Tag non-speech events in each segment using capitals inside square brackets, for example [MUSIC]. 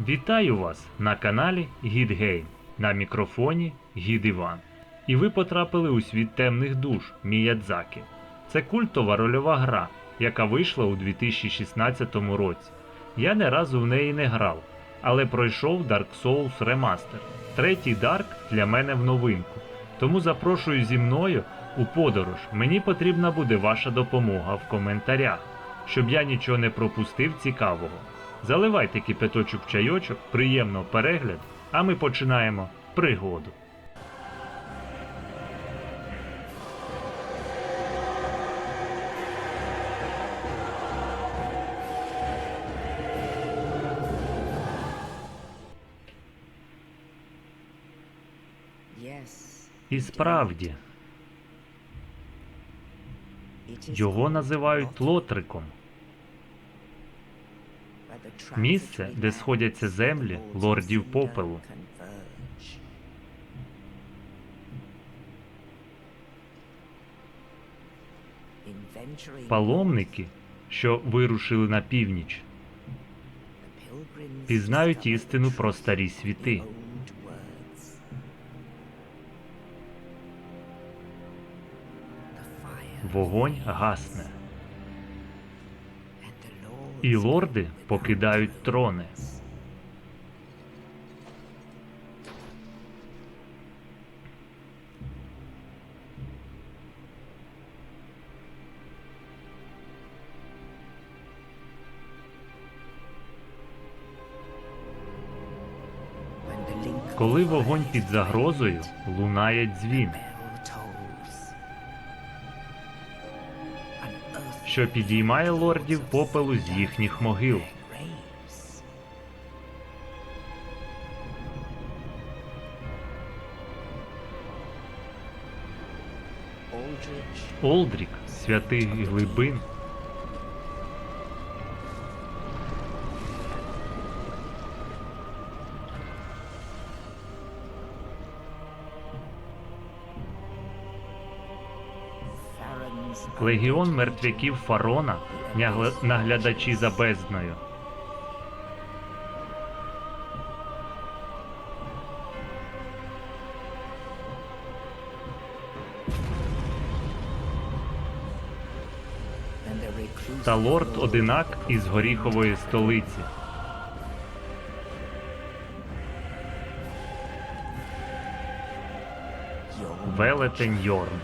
Вітаю вас на каналі Гід Гейм. На мікрофоні Гід Іван. І ви потрапили у світ темних душ Міядзакі. Це культова рольова гра, яка вийшла у 2016 році. Я не разу в неї не грав, але пройшов Dark Souls Remaster. Третій Dark для мене в новинку. Тому запрошую зі мною у подорож. Мені потрібна буде ваша допомога в коментарях, щоб я нічого не пропустив цікавого. Заливайте кипяточок чайочок, приємного перегляду, а ми починаємо пригоду. І справді, його називають лотриком. Місце, де сходяться землі лордів попелу. Паломники, що вирушили на північ, пізнають істину про старі світи. вогонь гасне, і лорди покидають трони. Коли вогонь під загрозою, лунає дзвін, що підіймає лордів попелу з їхніх могил. Олдрік, святий глибин, легіон мертвяків Фарона, наглядачі за бездною. Та лорд Одинак із горіхової столиці. Велетень Йорн.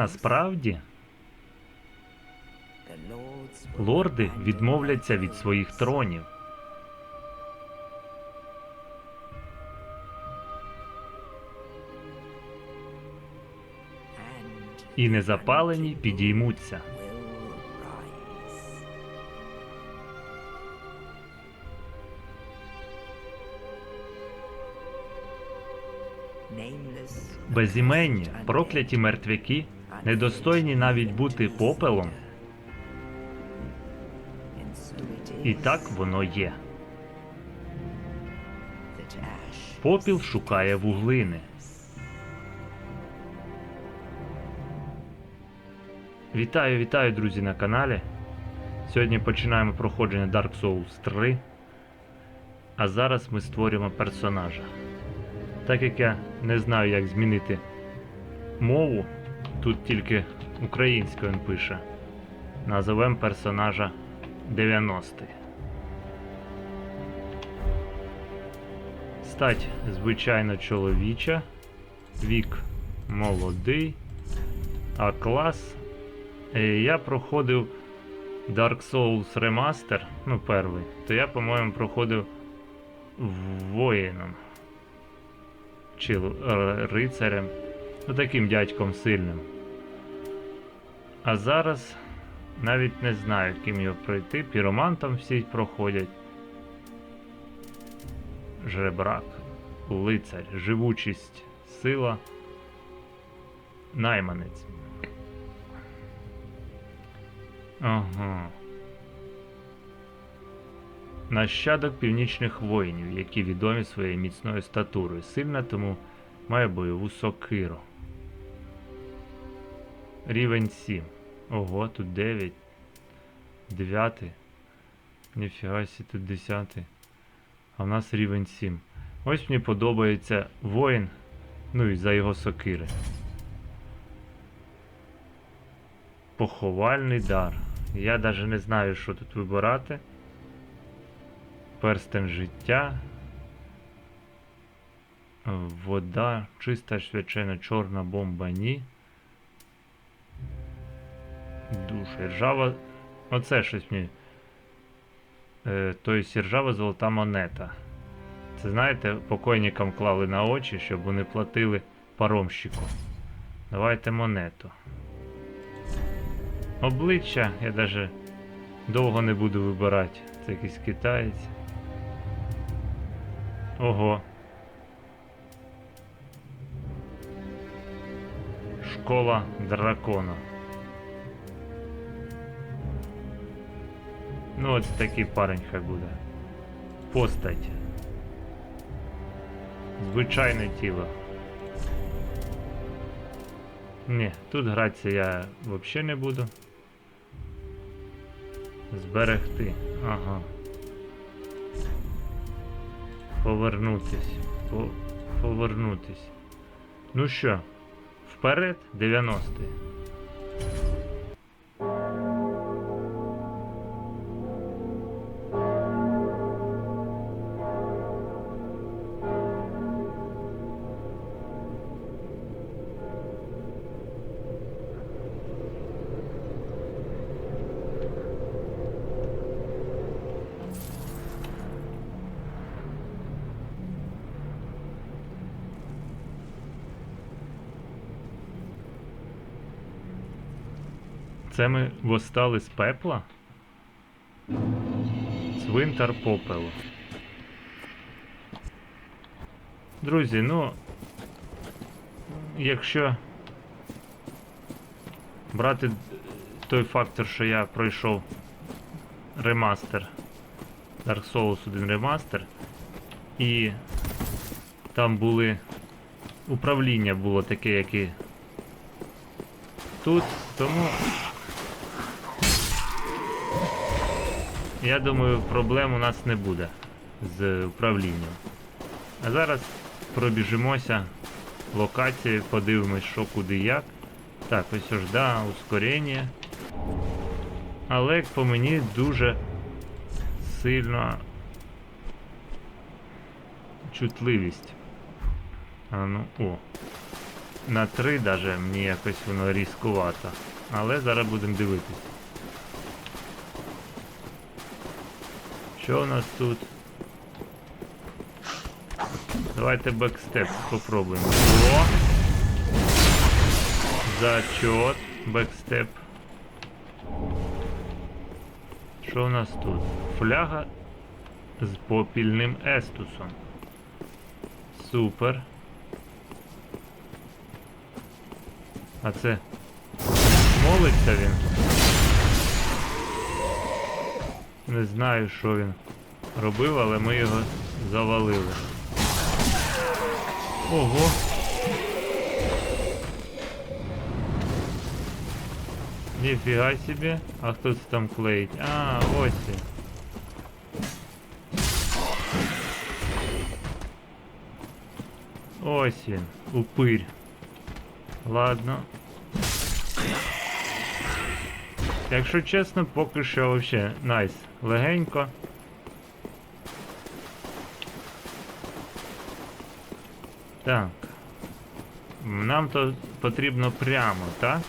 Насправді лорди відмовляться від своїх тронів. І незапалені підіймуться. Безіменні, прокляті мертвяки, недостойні навіть бути попелом, і так воно є. Попіл шукає вуглини. Вітаю, вітаю, друзі, на каналі. Сьогодні починаємо проходження Dark Souls 3. А зараз ми створюємо персонажа. Так як я не знаю, як змінити мову, тут тільки українською він пише. Назовемо персонажа 90-й. Стать звичайно чоловіча, вік молодий, а клас. Е, Я проходив Dark Souls Remaster, ну перший, то я, по-моєму, проходив воїном чи е, рицарем, ну таким дядьком сильним. А зараз навіть не знаю, ким його пройти. Піромантом всі проходять. Жребрак, лицар, живучість, сила, найманець. Ага. Нащадок північних воїнів, які відомі своєю міцною статурою. Сильна, тому має бойову сокиру. Рівень 7. Ого, тут 9. 9. Ніфіга сі, тут 10. А в нас рівень 7. Ось мені подобається воїн. Ну і за його сокири. Поховальний дар. Я навіть не знаю, що тут вибирати. Перстень життя. Вода, чиста свячена чорна бомба, ні. Душа. Ржава. Оце щось мені. Е, тобто ржава золота монета. Це знаєте, покойникам клали на очі, щоб вони платили паромщику. Давайте монету. Обличчя я навіть довго не буду вибирати. Це якийсь китаєць. Ого. Школа дракона. Ну, ось такий парень хай буде. Постать. Звичайне тіло. Ні, тут гратися я взагалі не буду. Зберегти. Ага. Повернутись. По... Повернутись. Ну що, вперед 90-й. Це ми восстали з пепла? Цвинтар попелу. Друзі, ну. Якщо брати той фактор, що я пройшов ремастер Dark Souls 1 ремастер, і там були управління було таке, як і тут, тому Я думаю, проблем у нас не буде з управлінням. А зараз пробіжимося локації, подивимось, що куди як. Так, ось ось, да, ускорення. Але як по мені дуже сильно чутливість. А ну, о. На 3 даже мені якось воно різкувато. Але зараз будемо дивитись. Що у нас тут? Давайте бекстеп попробуємо. О! Зачет. Бекстеп. Що у нас тут? Фляга з попільним естусом. Супер. А це молиться він. Не знаю, що він робив, але ми його завалили. Ого. Ніфіга собі. А хто це там клеїть? А, ось він. Ось він, упирь. Ладно. Якщо чесно, поки що вообще найс. Легенько. Так. Нам то потрібно прямо, так?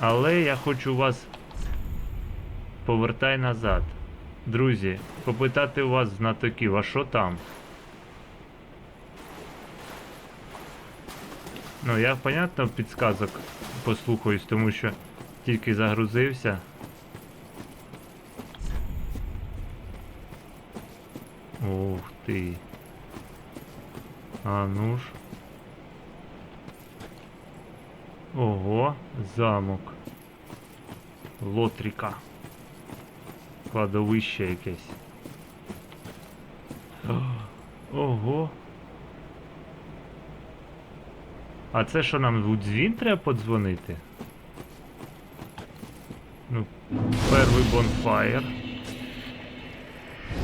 Але я хочу вас повертай назад. Друзі, попитати у вас знатоків, а що там? Ну, я, понятно, підсказок послухаюсь, тому що тільки загрузився. Ух ти. А ну ж. Ого, замок. Лотріка. Кладовище якесь. Ого. А це що нам в дзвін треба подзвонити? Ну, перший бонфаєр.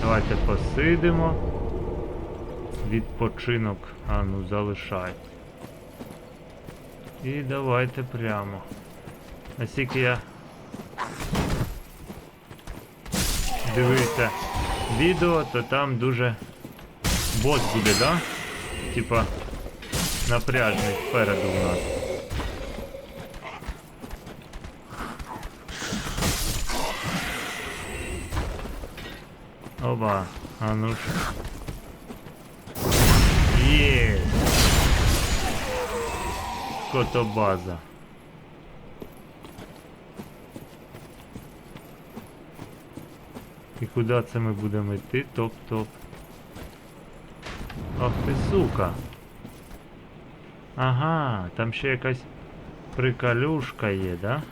Давайте посидимо. Відпочинок, а ну залишай. І давайте прямо. Наскільки я дивився відео, то там дуже бос буде, да? Типа напряжний спереду у нас. Оба, а ну ж. Котобаза. І куди це ми будемо йти? Топ-топ. Ах ти сука. Ага, там ще якась приколюшка є, да?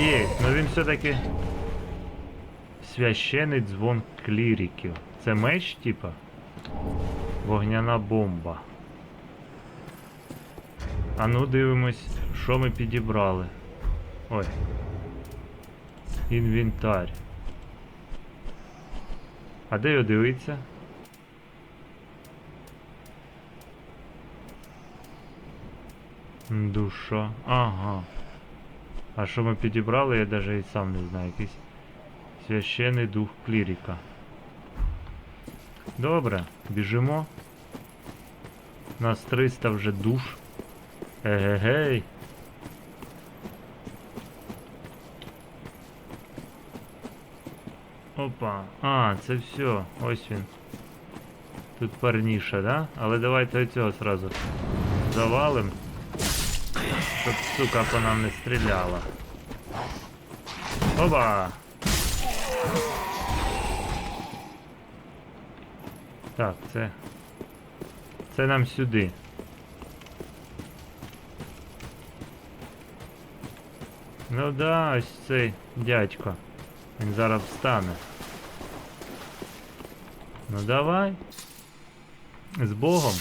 Є, ну він все-таки священий дзвон кліріків. Це меч, типа? Вогняна бомба. А ну дивимось, що ми підібрали. Ой. Інвентар. А де його дивиться? Душа. Ага. А що ми підібрали, я навіть і сам не знаю. Якийсь священний дух кліріка. Добре, біжимо. Нас 300 вже душ. Егегей. Опа. А, це все. Ось він. Тут парніша, да? Але давайте оцього сразу завалим. Щоб сука по нам не стріляла. Опа! Так, це. Це нам сюди. Ну да, ось цей дядько. Він зараз встане. Ну давай. З Богом.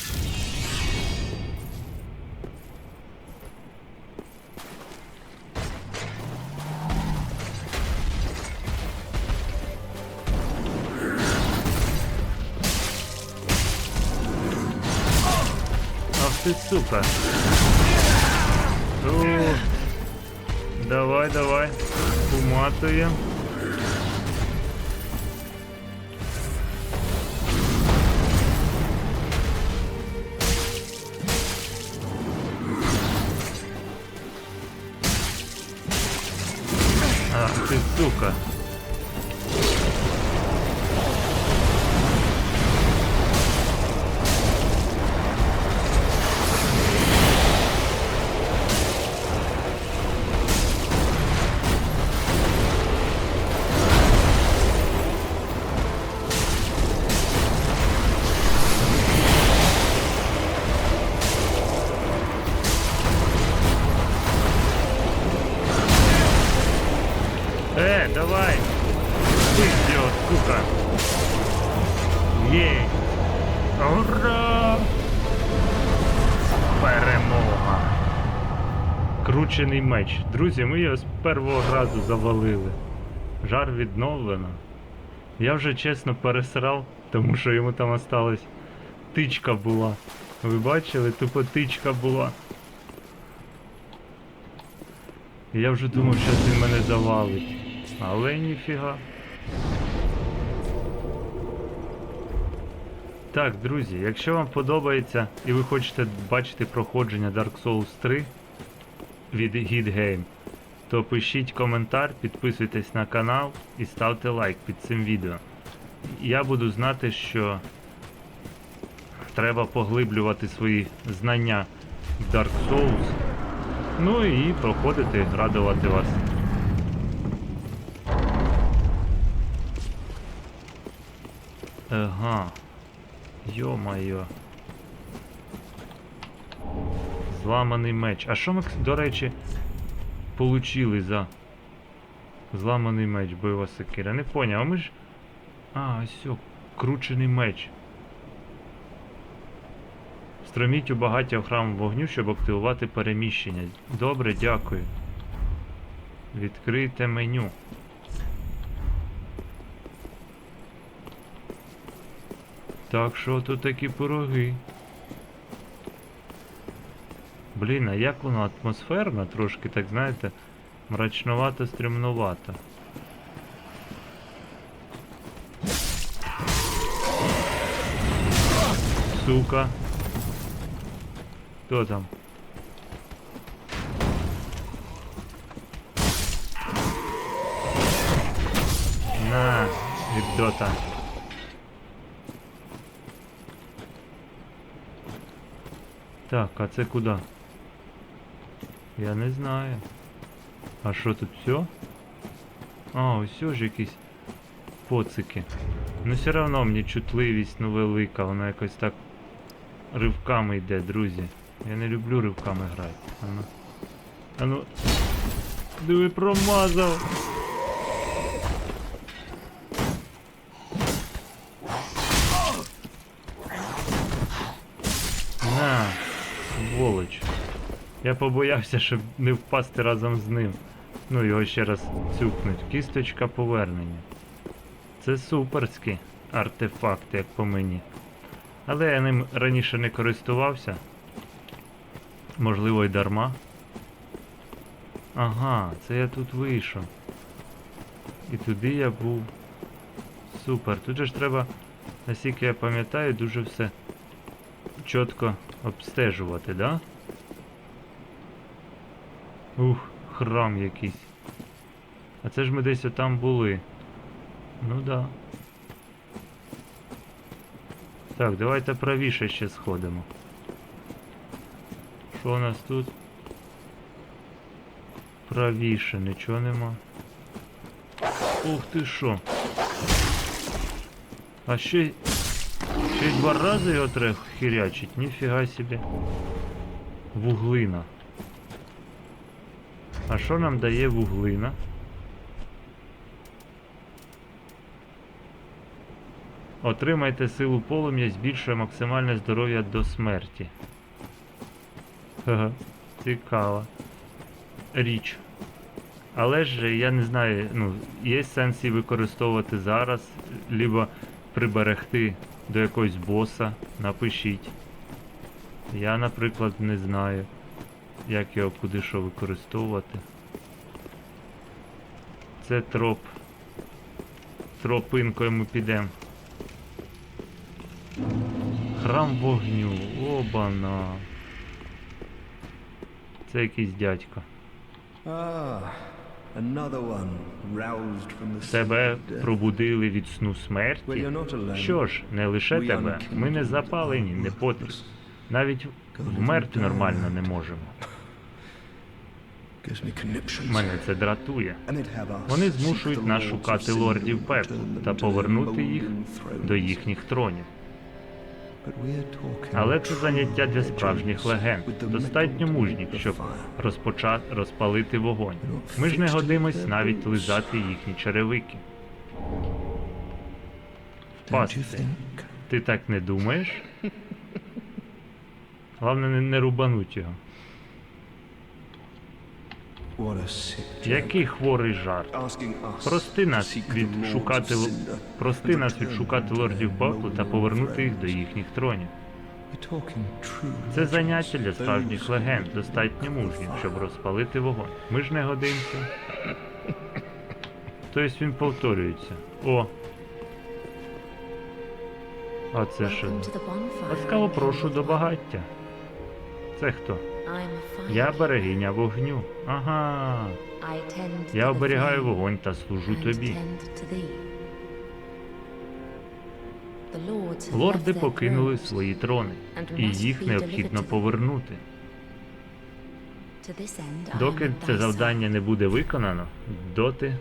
Ты сука. Ну, давай, давай. Уматуємо. Давай! Идет, сука! Ей! Ура! Перемога! Кручений меч. Друзі, ми його з першого разу завалили. Жар відновлено. Я вже чесно пересрав, тому що йому там осталась тичка була. Ви бачили, тупо тичка була. Я вже думав, що він мене завалить. Але ніфіга. Так, друзі, якщо вам подобається і ви хочете бачити проходження Dark Souls 3 від Hit Game, то пишіть коментар, підписуйтесь на канал і ставте лайк під цим відео. Я буду знати, що треба поглиблювати свої знання в Dark Souls. Ну і проходити, радувати вас. Ага. Йо-майо. Зламаний меч. А що ми, до речі, получили за зламаний меч, бойова сокира. Не поняв, а ми ж. А, ось, кручений меч. Строміть у багаття храм вогню, щоб активувати переміщення. Добре, дякую. Відкрийте меню. Так що тут такі пироги? Блін, а як воно атмосферно трошки, так знаєте, мрачновато, стрімновато. Сука. Хто там? На, віддота. Так, а це куди? Я не знаю. А що тут все? А, ось ж якісь поцики. Ну все равно мені чутливість ну велика, вона якось так ривками йде, друзі. Я не люблю ривками грати. А ну. А ну. Диви промазав. Я побоявся, щоб не впасти разом з ним. Ну, його ще раз цюкнуть. Кісточка повернення. Це суперський артефакт, як по мені. Але я ним раніше не користувався. Можливо, й дарма. Ага, це я тут вийшов. І туди я був. Супер. Тут же ж треба, наскільки я пам'ятаю, дуже все чітко обстежувати, да? Ух, храм якийсь. А це ж ми десь отам були. Ну да. Так, давайте правіше ще сходимо. Що у нас тут? Правіше, нічого нема. Ух ти що. А ще, ще й два рази його треба хірячить, ніфіга собі. Вуглина. А що нам дає вуглина? Отримайте силу полум'я, збільшує максимальне здоров'я до смерті. Ха-ха, цікава річ. Але ж я не знаю, ну, є сенс її використовувати зараз, либо приберегти до якогось боса, напишіть. Я, наприклад, не знаю, як його куди що використовувати. Це троп. Тропинкою ми підемо. Храм вогню. Обана. Це якийсь дядько. Ah, Тебе пробудили від сну смерті. Що ж, не лише тебе. Ми не запалені, не потрібні. Навіть вмерти нормально не можемо. Мене це дратує. Вони змушують нас шукати лордів them та повернути їх до їхніх тронів. Але це заняття для справжніх легенд. Достатньо мужніх, щоб розпочати розпалити вогонь. Ми ж не годимось навіть лизати їхні черевики. Think? Ти так не думаєш? Головне не, не рубануть його. Який хворий жарт. Прости нас від шукати прости нас від шукати лордів their та повернути їх до їхніх тронів. Це заняття для справжніх легенд, достатньо мужніх, щоб розпалити вогонь. Ми ж не годимося. Тобто він повторюється. О. А це що? Ласкаво прошу до багаття. Це хто? Я берегиня вогню. Ага. Я оберігаю вогонь та служу тобі. Лорди покинули свої трони, і їх необхідно повернути. Доки це завдання не буде виконано, доти.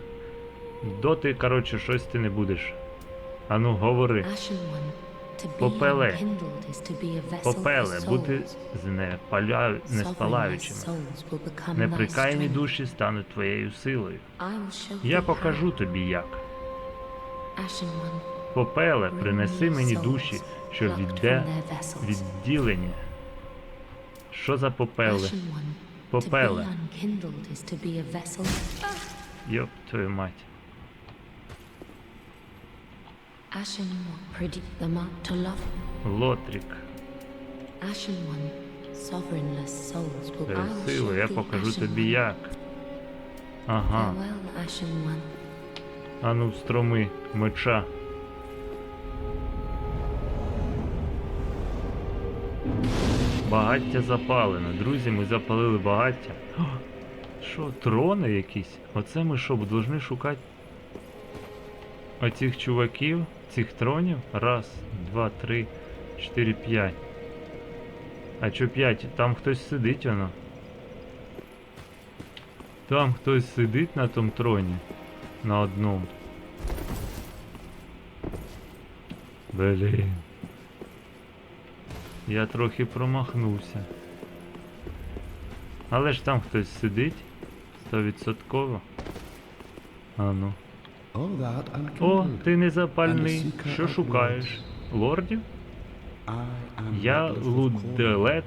Доти, коротше, щось ти не будеш. Ану, говори. Попеле. Попеле, бути неспалаючими. Неприкаяні душі стануть твоєю силою. Я покажу тобі як. Попеле, принеси мені душі, що відде відділення. Що за попеле? Попеле. Йоп, твою мать. Ashen one, predict them up to love. Лотрік. Ashen one, sovereignless souls will I Це сила, я покажу тобі як. Ага. Farewell, Ashen one. Ану, строми меча. Багаття запалено. Друзі, ми запалили багаття. О, Що, трони якісь? Оце ми що, повинні шукати оцих чуваків, цих тронів? Раз, два, три, чотири, п'ять. А чо п'ять? Там хтось сидить воно. Там хтось сидить на тому троні. На одному. Блін. Я трохи промахнувся. Але ж там хтось сидить. Стовідсотково. А ну. О, ти не запальний. And the seeker Що шукаєш? Лордів? Am Я луделет.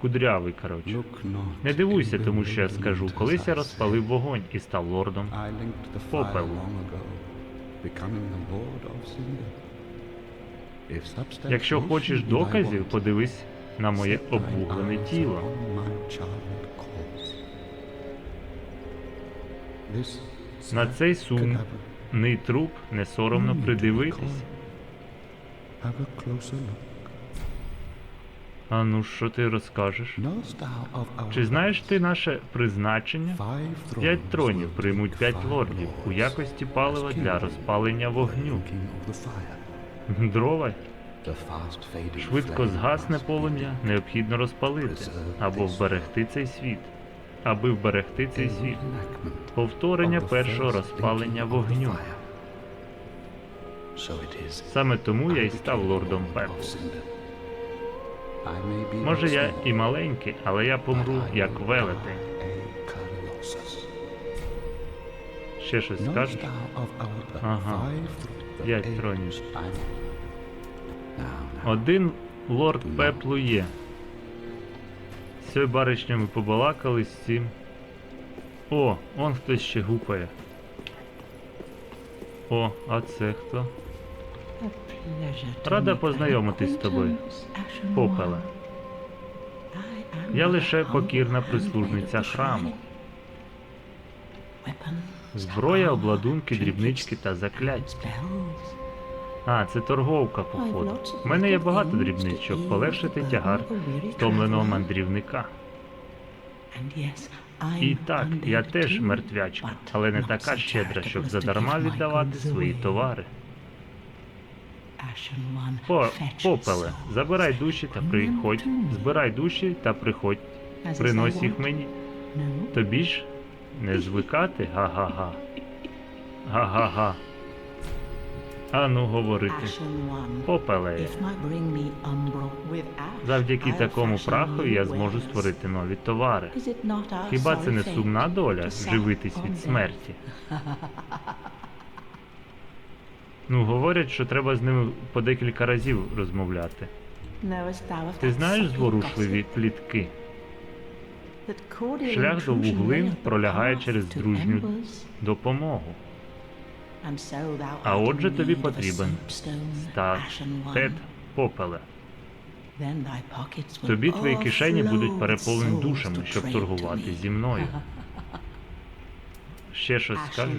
Кудрявий, коротше. Не дивуйся, тому що я скажу. Колись я розпалив вогонь і став лордом. Попелу. Якщо хочеш доказів, подивись на моє обвуглене тіло. На цей сумний труп не соромно придивитись. А ну що ти розкажеш? Чи знаєш ти наше призначення? П'ять тронів приймуть п'ять лордів у якості палива для розпалення вогню. Дрова швидко згасне полум'я, необхідно розпалити, або вберегти цей світ. Аби вберегти цей світ. Повторення першого розпалення вогню. Саме тому я і став лордом пеплу. Може я і маленький, але я помру як велетень. Ще щось скажеш? Ага. П'ять тронів. Один лорд пеплу є. З цією баришнею ми побалакали з цим. О, он хтось ще гупає. О, а це хто? Рада познайомитись з тобою, Попеле. Я лише покірна прислужниця храму. Зброя, обладунки, дрібнички та закляття. А, це торговка, походу. У мене є багато дрібниць, щоб полегшити тягар втомленого мандрівника. І так, я теж мертвячка, але не така щедра, щоб задарма віддавати свої товари. По, попеле, забирай душі та приходь, збирай душі та приходь, принось їх мені. Тобі ж не звикати, га-га-га. Га-га-га. Ану говорити. Попеле. Завдяки такому прахові я зможу створити нові товари. Хіба це не сумна доля живитись від смерті? [LAUGHS] Ну, говорять, що треба з ними по декілька разів розмовляти. Ти знаєш зворушливі плітки? Шлях до вуглин пролягає через дружню Допомогу. А отже тобі потрібен Статет попеле. Тобі твої кишені будуть переповнені душами, щоб торгувати зі мною. Ще щось скажеш?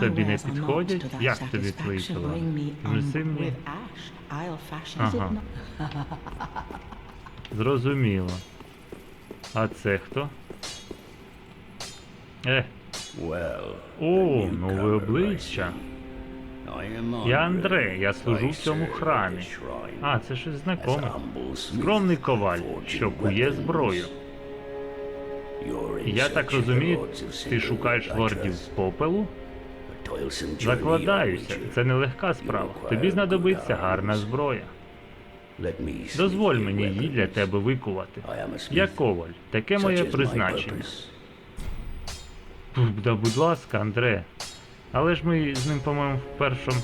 Тобі не підходять? Як тобі твої товари? Внеси мені. Ага. Зрозуміло. А це хто? Е, о, нове обличчя. Я Андре, я служу в цьому храмі. А, це щось знакоме. Скромний коваль, що кує зброю. Я так розумію, ти шукаєш лордів попелу? Закладаюся, це нелегка справа. Тобі знадобиться гарна зброя. Дозволь мені її для тебе викувати. Я коваль, таке моє призначення. Да будь ласка, Андре. Але ж ми з ним, по-моєму, в першому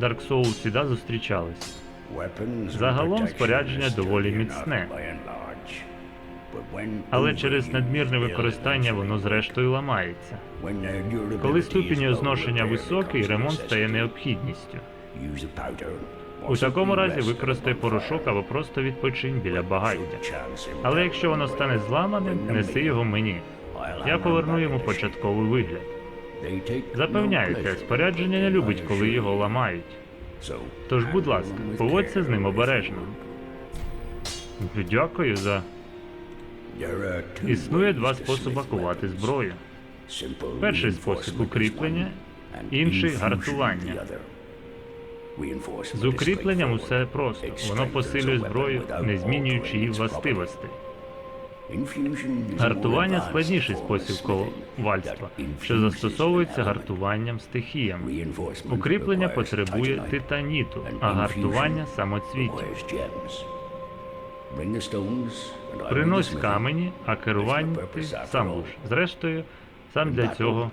Dark Souls да, зустрічались. Загалом спорядження доволі міцне. Але через надмірне використання воно зрештою ламається. Коли ступінь зношення високий, ремонт стає необхідністю. У такому разі використай порошок або просто відпочинь біля багаття. Але якщо воно стане зламаним, неси його мені. Я поверну йому початковий вигляд. Запевняю, спорядження не любить, коли його ламають. Тож, будь ласка, поводься з ним обережно. Дякую за. Існує два способи кувати зброю. Перший спосіб укріплення, інший гартування. З укріпленням усе просто. Воно посилює зброю, не змінюючи її властивостей. Гартування складніший спосіб ковальства, що застосовується гартуванням стихіями. Укріплення потребує титаніту, а гартування самоцвітів. Принось камені, а керування ти сам будеш. Зрештою, сам для цього.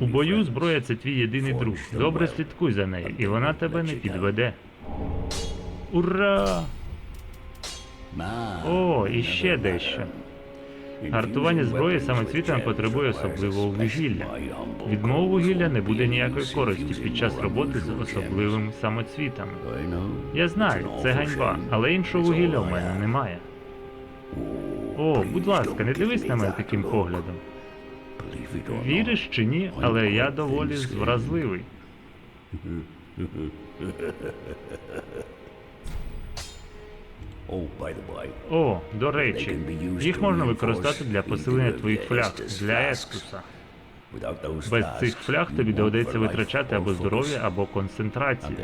У бою зброя це твій єдиний друг. Добре слідкуй за нею, і вона тебе не підведе. Ура! О, і ще дещо. Гартування зброї самоцвітами потребує особливого вугілля. Від мого вугілля не буде ніякої користі під час роботи з особливими самоцвітами. Я знаю, це ганьба, але іншого вугілля у мене немає. О, будь ласка, не дивись на мене таким поглядом. Віриш чи ні, але я доволі вразливий. О, до речі, їх можна використати для посилення твоїх фляг для ескуса. Без цих фляг тобі доведеться витрачати або здоров'я, або концентрацію.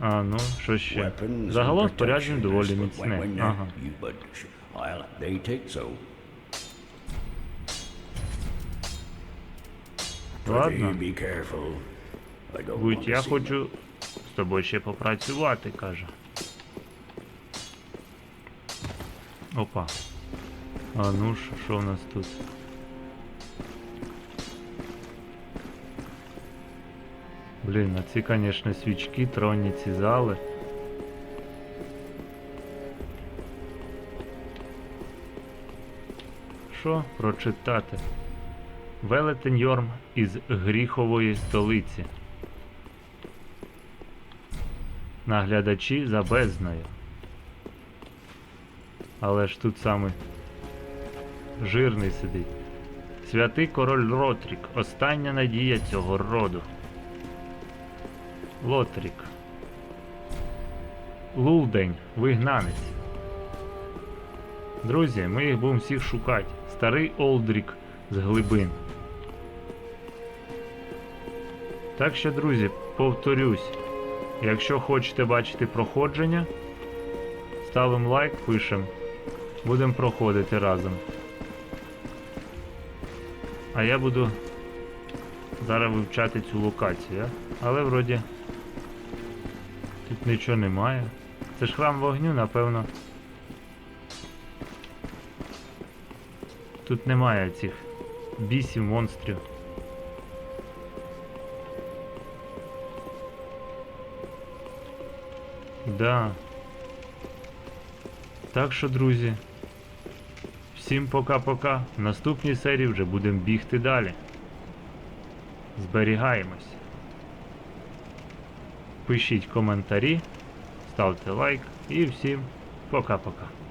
А ну, що ще? Загалом спорядження доволі міцне. Ага. Ладно, будь я хочу з тобою ще попрацювати, каже. Опа. А ну ж, що в нас тут? Блін, а ці, конечно, свічки, тронні ці зали. Що прочитати? Велетень із гріхової столиці. Наглядачі за бездною. Але ж тут саме жирний сидить. Святий король Ротрік, остання надія цього роду. Лотрік. Лулдень, вигнанець. Друзі, ми їх будемо всіх шукати. Старий Олдрік з глибин. Так що, друзі, повторюсь, якщо хочете бачити проходження, ставимо лайк, пишемо. Будемо проходити разом. А я буду зараз вивчати цю локацію, але вроді тут нічого немає. Це ж храм вогню, напевно. Тут немає цих бісів, монстрів. Да. Так що, друзі, всім пока-пока. В наступній серії вже будемо бігти далі. Зберігаємось. Пишіть коментарі, ставте лайк і всім пока-пока.